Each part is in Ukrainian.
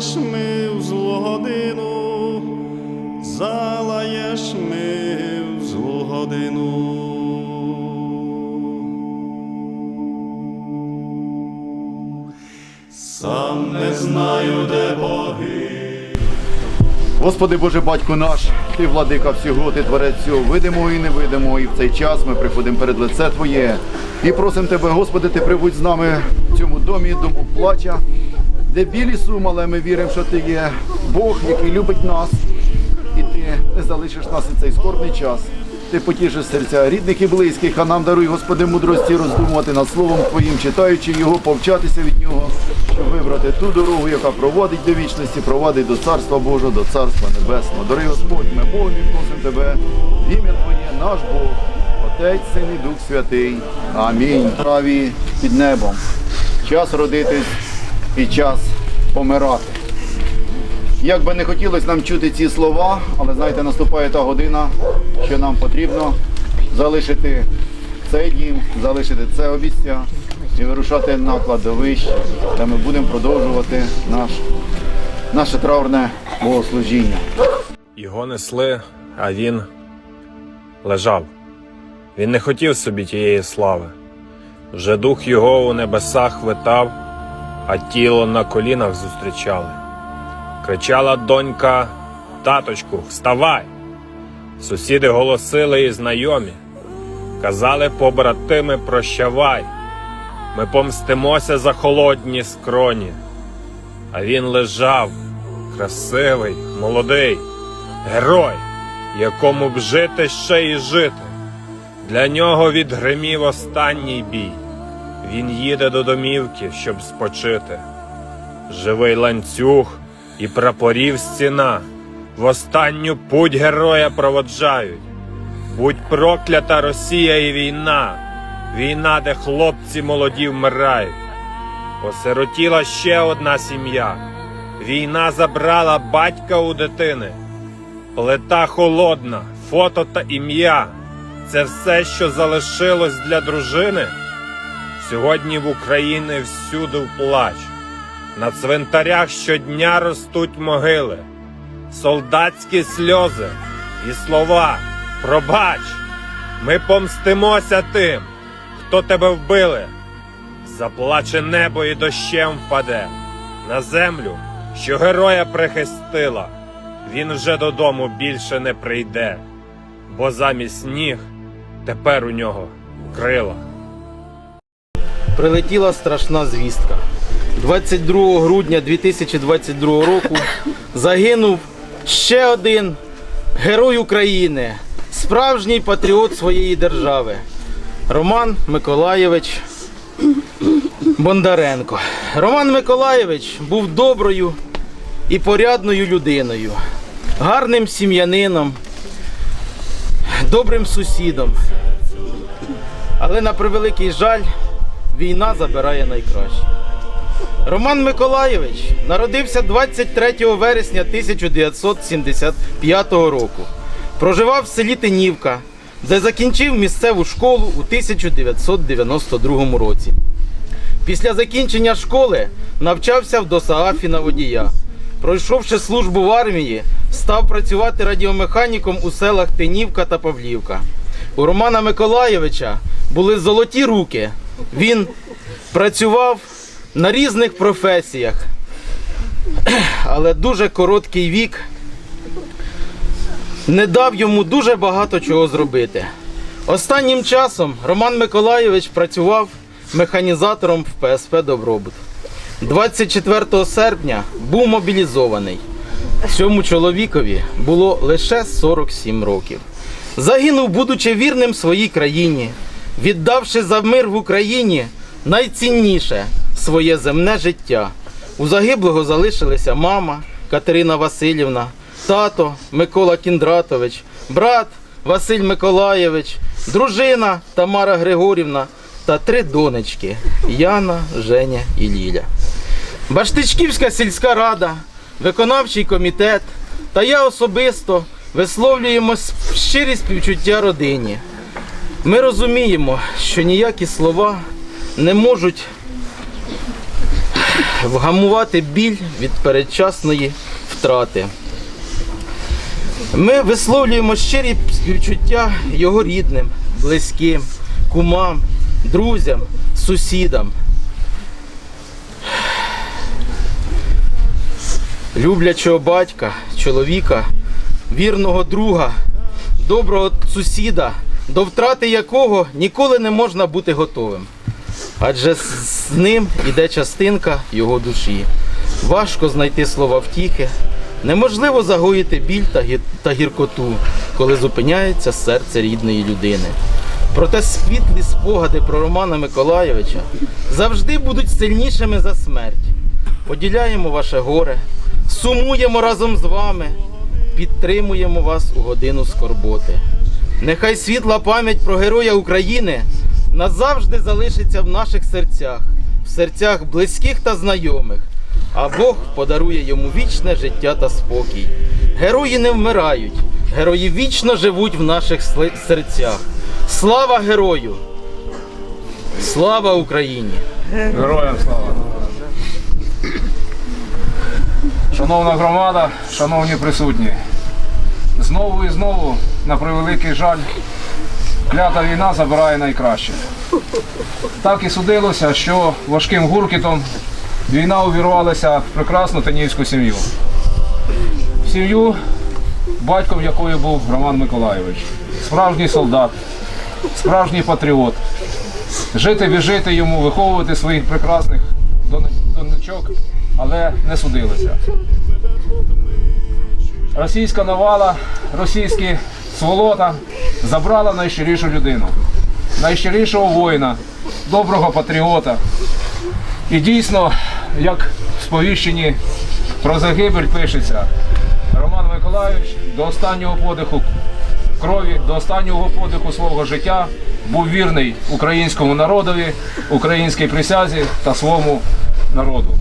залаєш ми в злу годину, залаєш ми в злу годину. Сам не знаю, де боги. Господи Боже Батько наш, Ти владика всього, Ти творець всього видимого і невидимого, і в цей час ми приходимо перед лице Твоє і просимо Тебе, Господи, Ти прибудь з нами в цьому домі, дому плача, де білі сум, але ми віримо, що Ти є Бог, який любить нас, і Ти не залишиш нас і цей скорбний час. Ти потішиш серця рідних і близьких, а нам даруй, Господи, мудрості роздумувати над Словом Твоїм, читаючи його, повчатися від нього, щоб вибрати ту дорогу, яка проводить до вічності, провадить до Царства Божого, до Царства Небесного. Дорогі Господь, ми Богові просимо Тебе, в ім'я Твоє, наш Бог, Отець, Син і Дух Святий. Амінь. Траві під небом. Час родитись і час помирати. Як би не хотілося нам чути ці слова, але знаєте, наступає та година, що нам потрібно залишити цей дім, залишити це обіця і вирушати на кладовище, де ми будемо продовжувати наш, наше траурне богослужіння. Його несли, а він лежав. Він не хотів собі тієї слави. Вже дух його у небесах витав, а тіло на колінах зустрічали. Кричала донька, таточку, вставай! Сусіди голосили і знайомі, казали побратими, прощавай. Ми помстимося за холодні скроні. А він лежав, красивий, молодий, герой, якому б жити ще й жити. Для нього відгримів останній бій. Він їде до домівки, щоб спочити. Живий ланцюг і прапорів стіна в останню путь героя проводжають. Будь проклята Росія і війна, війна, де хлопці молоді вмирають. Осиротіла ще одна сім'я. Війна забрала батька у дитини. Плита холодна, фото та ім'я. Це все, що залишилось для дружини. Сьогодні в Україні всюди плач. На цвинтарях щодня ростуть могили, солдатські сльози і слова. Пробач, ми помстимося тим, хто тебе вбили. Заплаче небо і дощем впаде на землю, що героя прихистила. Він вже додому більше не прийде, бо замість ніг тепер у нього крила. Прилетіла страшна звістка. 22 грудня 2022 року загинув ще один герой України, справжній патріот своєї держави Роман Миколаєвич Бондаренко. Роман Миколаєвич був доброю і порядною людиною, гарним сім'янином, добрим сусідом. Але на превеликий жаль, війна забирає найкраще. Роман Миколаєвич народився 23 вересня 1975 року. Проживав в селі Тинівка, де закінчив місцеву школу у 1992 році. Після закінчення школи навчався в ДОСААФі на водія. Пройшовши службу в армії, став працювати радіомеханіком у селах Тинівка та Павлівка. У Романа Миколаєвича були золоті руки. Він працював на різних професіях, але дуже короткий вік не дав йому дуже багато чого зробити. Останнім часом Роман Миколаєвич працював механізатором в ПСП Добробут. 24 серпня був мобілізований. Цьому чоловікові було лише 47 років. Загинув, будучи вірним своїй країні, віддавши за мир в Україні найцінніше своє земне життя. У загиблого залишилися мама Катерина Васильівна, тато Микола Кіндратович, брат Василь Миколаєвич, дружина Тамара Григорівна та три донечки Яна, Женя і Ліля. Баштичківська сільська рада, виконавчий комітет та я особисто висловлюємо щирі співчуття родині. Ми розуміємо, що ніякі слова не можуть вгамувати біль від передчасної втрати. Ми висловлюємо щирі співчуття його рідним, близьким, кумам, друзям, сусідам. люблячого батька, чоловіка, вірного друга, доброго сусіда, до втрати якого ніколи не можна бути готовим. Адже з ним іде частинка його душі. Важко знайти слова втіхи, неможливо загоїти біль та гіркоту, коли зупиняється серце рідної людини. Проте світлі спогади про Романа Миколайовича завжди будуть сильнішими за смерть. Поділяємо ваше горе, сумуємо разом з вами, підтримуємо вас у годину скорботи. Нехай світла пам'ять про Героя України назавжди залишиться в наших серцях, в серцях близьких та знайомих, а Бог подарує йому вічне життя та спокій. Герої не вмирають, герої вічно живуть в наших серцях. Слава герою! Слава Україні! Героям слава! Шановна громада, шановні присутні, знову і знову, на превеликий жаль, клята війна забирає найкраще. Так і судилося, що важким гуркітом війна увірвалася в прекрасну тенівську сім'ю. Сім'ю, батьком якої був Роман Миколайович. Справжній солдат, справжній патріот жити біжити йому, виховувати своїх прекрасних донечок, але не судилося. Російська навала, російські сволота забрала найщирішу людину, найщирішого воїна, доброго патріота. І дійсно, як в сповіщенні про загибель пишеться, Роман Миколайович до останнього подиху крові до останнього подиху свого життя був вірний українському народові, українській присязі та своєму народу.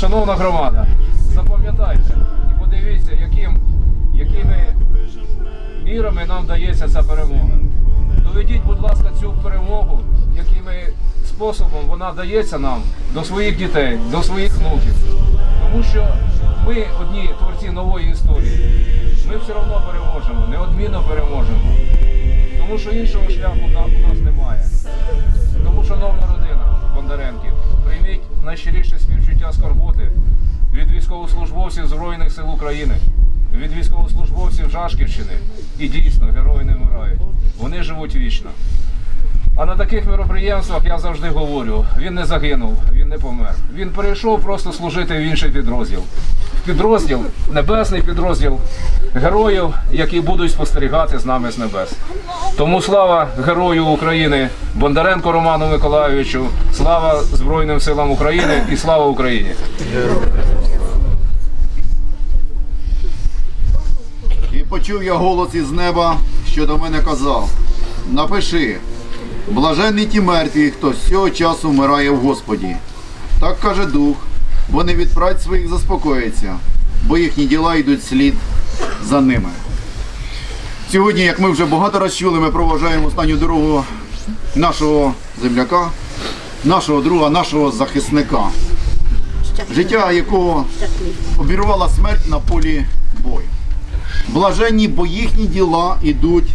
Шановна громада, запам'ятайте і подивіться, яким, якими мірами нам дається ця перемога. Доведіть, будь ласка, цю перемогу, якими способом вона дається нам до своїх дітей, до своїх внуків. Тому що ми одні творці нової історії. Ми все одно переможемо, неодмінно переможемо. Тому що іншого шляху у нас немає. Тому, шановна родина Бондаренків, прийміть найщиріше співчуття скорботи військовослужбовців Збройних сил України, від військовослужбовців Жашківщини. І дійсно, герої не вмирають. Вони живуть вічно. А на таких мероприємствах я завжди говорю: він не загинув, він не помер. Він перейшов просто служити в інший підрозділ. Підрозділ, небесний підрозділ героїв, які будуть спостерігати з нами з небес. Тому слава герою України Бондаренко Роману Миколайовичу, слава Збройним силам України і слава Україні! Почув я голос із неба, що до мене казав: напиши, блаженні ті мертві, хто з цього часу вмирає в Господі. Так каже дух, вони від праць своїх заспокояться, бо їхні діла йдуть слід за ними. Сьогодні, як ми вже багато раз чули, ми проважаємо останню дорогу нашого земляка, нашого друга, нашого захисника, життя якого обірвала смерть на полі бою. Блаженні, бо їхні діла йдуть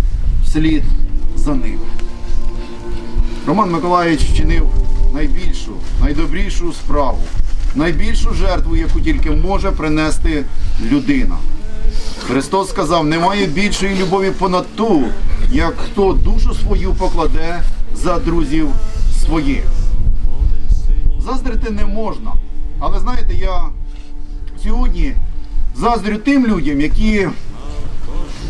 вслід за ними. Роман Миколаївич вчинив найбільшу, найдобрішу справу, найбільшу жертву, яку тільки може принести людина. Христос сказав, немає більшої любові понад ту, як хто душу свою покладе за друзів своїх. Заздрити не можна. Але знаєте, я сьогодні заздрю тим людям, які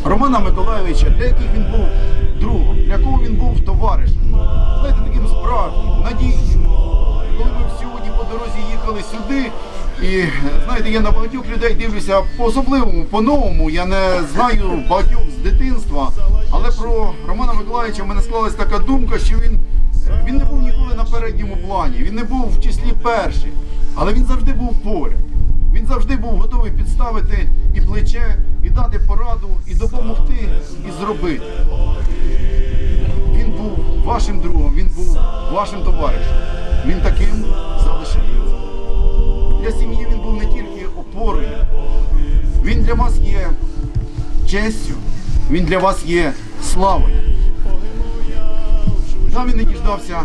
Романа Миколайовича, для яких він був другом, для кого він був товаришем. Знаєте, таким справжнім, надійним. Коли ми всю сюди. І знаєте, я на багатьох людей дивлюся по-особливому, по-новому. Я не знаю багатьох з дитинства. Але про Романа Миколаївича в мене склалась така думка, що він, він не був ніколи на передньому плані, він не був в числі перших, але він завжди був поряд. Він завжди був готовий підставити і плече, дати пораду, і допомогти, і зробити. Він був вашим другом, він був вашим товаришем. Він таким залишився. Для сім'ї він був не тільки опорою, він для вас є честю, він для вас є славою. Там він не діждався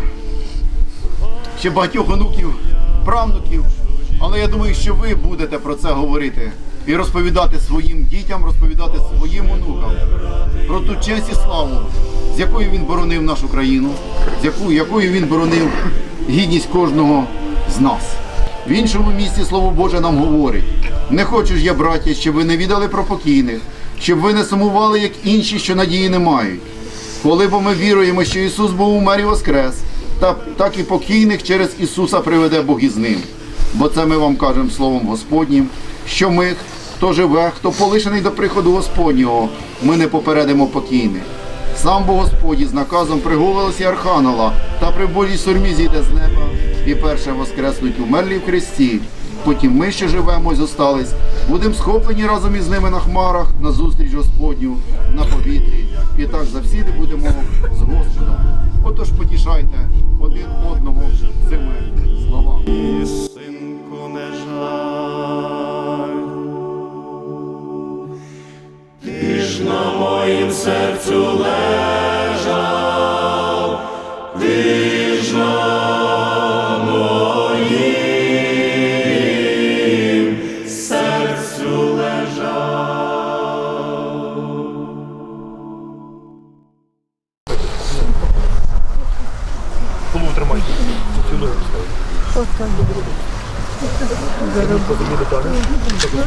ще багатьох онуків, правнуків, але я думаю, що ви будете про це говорити і розповідати своїм дітям, розповідати своїм онукам про ту честь і славу, з якою він боронив нашу країну, з якою, якою він боронив гідність кожного з нас. В іншому місці Слово Боже нам говорить: не хочу ж я, браття, щоб ви не віддали про покійних, щоб ви не сумували, як інші, що надії не мають. Коли бо ми віруємо, що Ісус був умер і воскрес, та, так і покійних через Ісуса приведе Бог із ним. Бо це ми вам кажемо Словом Господнім, що ми, хто живе, хто полишений до приходу Господнього, ми не попередимо покійних. Сам бо Господь із наказом при Архангела та при Божій сурмі зійде з неба, і перше воскреснуть умерлі в Христі. Потім ми, що живемо і зостались, будемо схоплені разом із ними на хмарах на зустріч Господню на повітрі. І так завсіди будемо з Господом. Отож потішайте один одного цими словами.